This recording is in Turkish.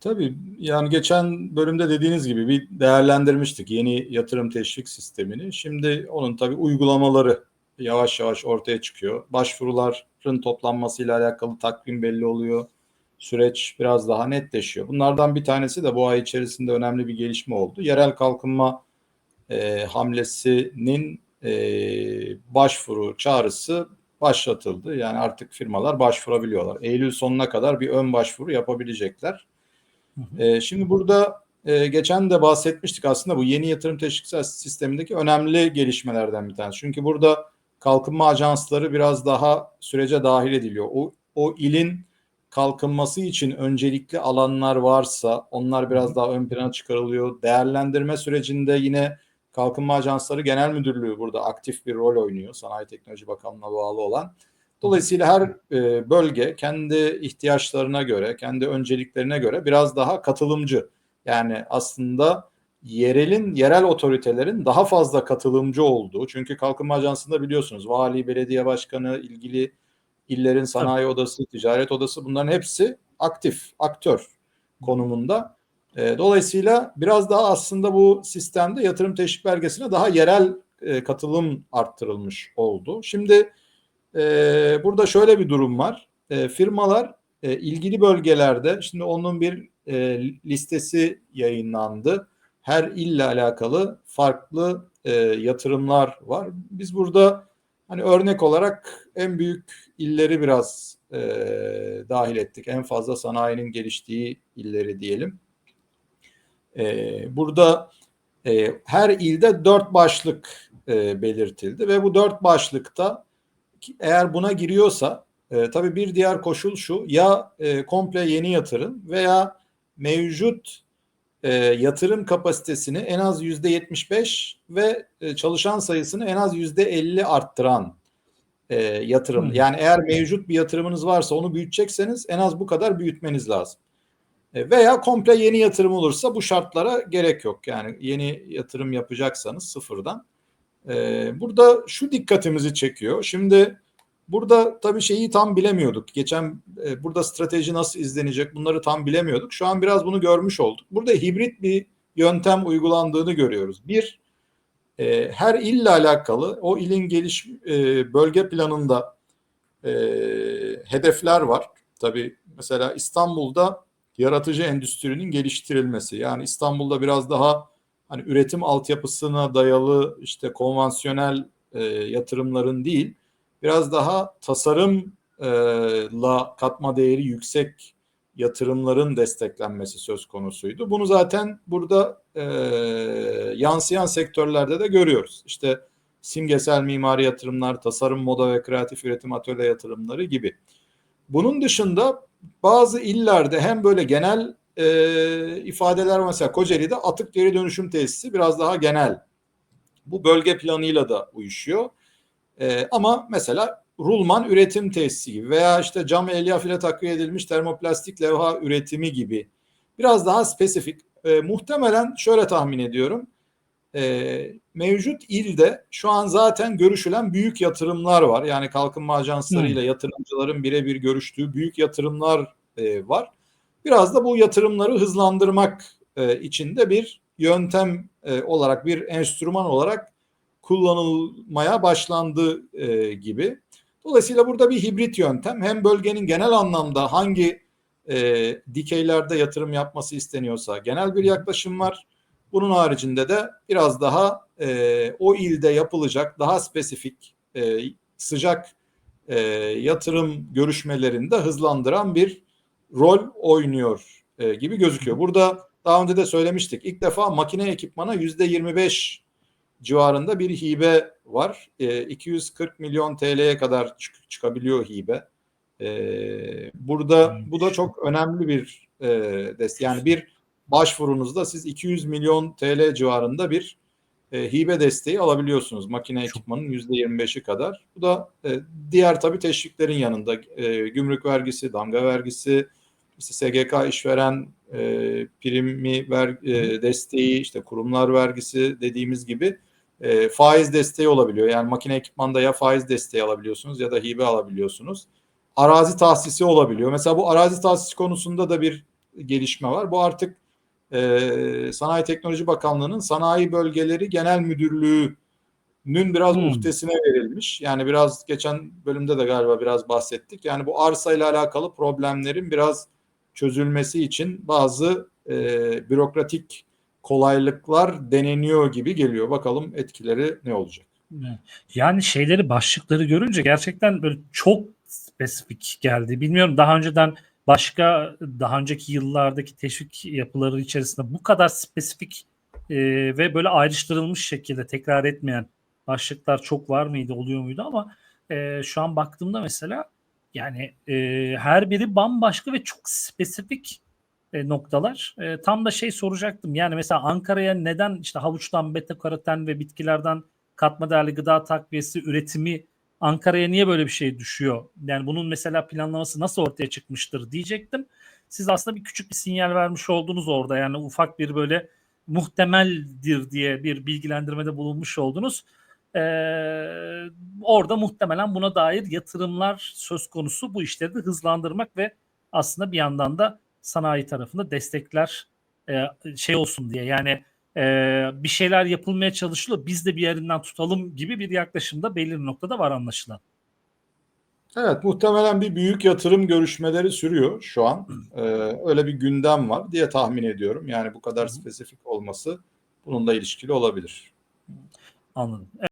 Tabii yani geçen bölümde dediğiniz gibi bir değerlendirmiştik yeni yatırım teşvik sistemini. Şimdi onun tabii uygulamaları yavaş yavaş ortaya çıkıyor. Başvuruların toplanmasıyla alakalı takvim belli oluyor. Süreç biraz daha netleşiyor. Bunlardan bir tanesi de bu ay içerisinde önemli bir gelişme oldu. Yerel kalkınma e, hamlesinin e, başvuru çağrısı başlatıldı. Yani artık firmalar başvurabiliyorlar. Eylül sonuna kadar bir ön başvuru yapabilecekler. E, şimdi burada e, geçen de bahsetmiştik aslında bu yeni yatırım teşvik sistemindeki önemli gelişmelerden bir tanesi. Çünkü burada kalkınma ajansları biraz daha sürece dahil ediliyor. O, o ilin kalkınması için öncelikli alanlar varsa onlar biraz daha ön plana çıkarılıyor. Değerlendirme sürecinde yine Kalkınma Ajansları Genel Müdürlüğü burada aktif bir rol oynuyor. Sanayi Teknoloji Bakanlığı'na bağlı olan. Dolayısıyla her e, bölge kendi ihtiyaçlarına göre, kendi önceliklerine göre biraz daha katılımcı. Yani aslında yerelin, yerel otoritelerin daha fazla katılımcı olduğu. Çünkü Kalkınma Ajansı'nda biliyorsunuz vali, belediye başkanı, ilgili illerin sanayi odası, ticaret odası bunların hepsi aktif, aktör konumunda. E, dolayısıyla biraz daha aslında bu sistemde yatırım teşvik belgesine daha yerel e, katılım arttırılmış oldu. Şimdi e, burada şöyle bir durum var. E, firmalar e, ilgili bölgelerde, şimdi onun bir e, listesi yayınlandı. Her ille alakalı farklı e, yatırımlar var. Biz burada hani örnek olarak en büyük illeri biraz e, dahil ettik. En fazla sanayinin geliştiği illeri diyelim. E, burada e, her ilde dört başlık e, belirtildi ve bu dört başlıkta eğer buna giriyorsa e, tabii bir diğer koşul şu ya e, komple yeni yatırım veya mevcut e, yatırım kapasitesini en az yüzde yetmiş beş ve e, çalışan sayısını en az yüzde elli arttıran e, yatırım. Hmm. Yani eğer mevcut bir yatırımınız varsa onu büyütecekseniz en az bu kadar büyütmeniz lazım. E, veya komple yeni yatırım olursa bu şartlara gerek yok. Yani yeni yatırım yapacaksanız sıfırdan. E, burada şu dikkatimizi çekiyor. Şimdi burada tabii şeyi tam bilemiyorduk. Geçen e, burada strateji nasıl izlenecek bunları tam bilemiyorduk. Şu an biraz bunu görmüş olduk. Burada hibrit bir yöntem uygulandığını görüyoruz. Bir, her ille alakalı o ilin geliş bölge planında hedefler var. Tabii mesela İstanbul'da yaratıcı endüstrinin geliştirilmesi. Yani İstanbul'da biraz daha hani üretim altyapısına dayalı işte konvansiyonel e, yatırımların değil, biraz daha tasarımla katma değeri yüksek yatırımların desteklenmesi söz konusuydu. Bunu zaten burada e, yansıyan sektörlerde de görüyoruz. İşte simgesel mimari yatırımlar, tasarım, moda ve kreatif üretim atölye yatırımları gibi. Bunun dışında bazı illerde hem böyle genel e, ifadeler mesela Kocaeli'de atık geri dönüşüm tesisi biraz daha genel. Bu bölge planıyla da uyuşuyor. E, ama mesela rulman üretim tesisi gibi veya işte cam elyaf ile takviye edilmiş termoplastik levha üretimi gibi biraz daha spesifik. E, muhtemelen şöyle tahmin ediyorum. E, mevcut ilde şu an zaten görüşülen büyük yatırımlar var. Yani kalkınma ajanslarıyla hmm. yatırımcıların birebir görüştüğü büyük yatırımlar e, var. Biraz da bu yatırımları hızlandırmak e, için de bir yöntem e, olarak, bir enstrüman olarak kullanılmaya başlandı e, gibi. Dolayısıyla burada bir hibrit yöntem. Hem bölgenin genel anlamda hangi e, dikeylerde yatırım yapması isteniyorsa genel bir yaklaşım var. Bunun haricinde de biraz daha e, o ilde yapılacak daha spesifik e, sıcak e, yatırım görüşmelerini de hızlandıran bir rol oynuyor e, gibi gözüküyor. Burada daha önce de söylemiştik. İlk defa makine ekipmana yüzde 25 civarında bir hibe var. E, 240 milyon TL'ye kadar çık çıkabiliyor hibe. E, burada bu da çok önemli bir e, destek. Yani bir başvurunuzda siz 200 milyon TL civarında bir e, hibe desteği alabiliyorsunuz makine ekipmanın yüzde 25'i kadar. Bu da e, diğer tabii teşviklerin yanında e, gümrük vergisi, damga vergisi, işte SGK işveren e, primi ver, e, desteği, işte kurumlar vergisi dediğimiz gibi e, faiz desteği olabiliyor. Yani makine ekipmanda ya faiz desteği alabiliyorsunuz ya da hibe alabiliyorsunuz. Arazi tahsisi olabiliyor. Mesela bu arazi tahsisi konusunda da bir gelişme var. Bu artık e, Sanayi Teknoloji Bakanlığı'nın Sanayi Bölgeleri Genel Müdürlüğü'nün biraz Hmm. uhdesine verilmiş. Yani biraz geçen bölümde de galiba biraz bahsettik. Yani bu arsa ile alakalı problemlerin biraz çözülmesi için bazı e, bürokratik kolaylıklar deneniyor gibi geliyor. Bakalım etkileri ne olacak? Yani şeyleri başlıkları görünce gerçekten böyle çok spesifik geldi. Bilmiyorum daha önceden başka daha önceki yıllardaki teşvik yapıları içerisinde bu kadar spesifik e, ve böyle ayrıştırılmış şekilde tekrar etmeyen başlıklar çok var mıydı oluyor muydu ama e, şu an baktığımda mesela yani e, her biri bambaşka ve çok spesifik e, noktalar. E, tam da şey soracaktım yani mesela Ankara'ya neden işte havuçtan beta karoten ve bitkilerden katma değerli gıda takviyesi üretimi Ankara'ya niye böyle bir şey düşüyor? Yani bunun mesela planlaması nasıl ortaya çıkmıştır diyecektim. Siz aslında bir küçük bir sinyal vermiş oldunuz orada. Yani ufak bir böyle muhtemeldir diye bir bilgilendirmede bulunmuş oldunuz. Ee, orada muhtemelen buna dair yatırımlar söz konusu bu işleri de hızlandırmak ve aslında bir yandan da sanayi tarafında destekler e, şey olsun diye yani e, bir şeyler yapılmaya çalışılıyor biz de bir yerinden tutalım gibi bir yaklaşımda belirli noktada var anlaşılan. Evet, muhtemelen bir büyük yatırım görüşmeleri sürüyor şu an. Ee, öyle bir gündem var diye tahmin ediyorum. Yani bu kadar spesifik olması bununla ilişkili olabilir. Anladım.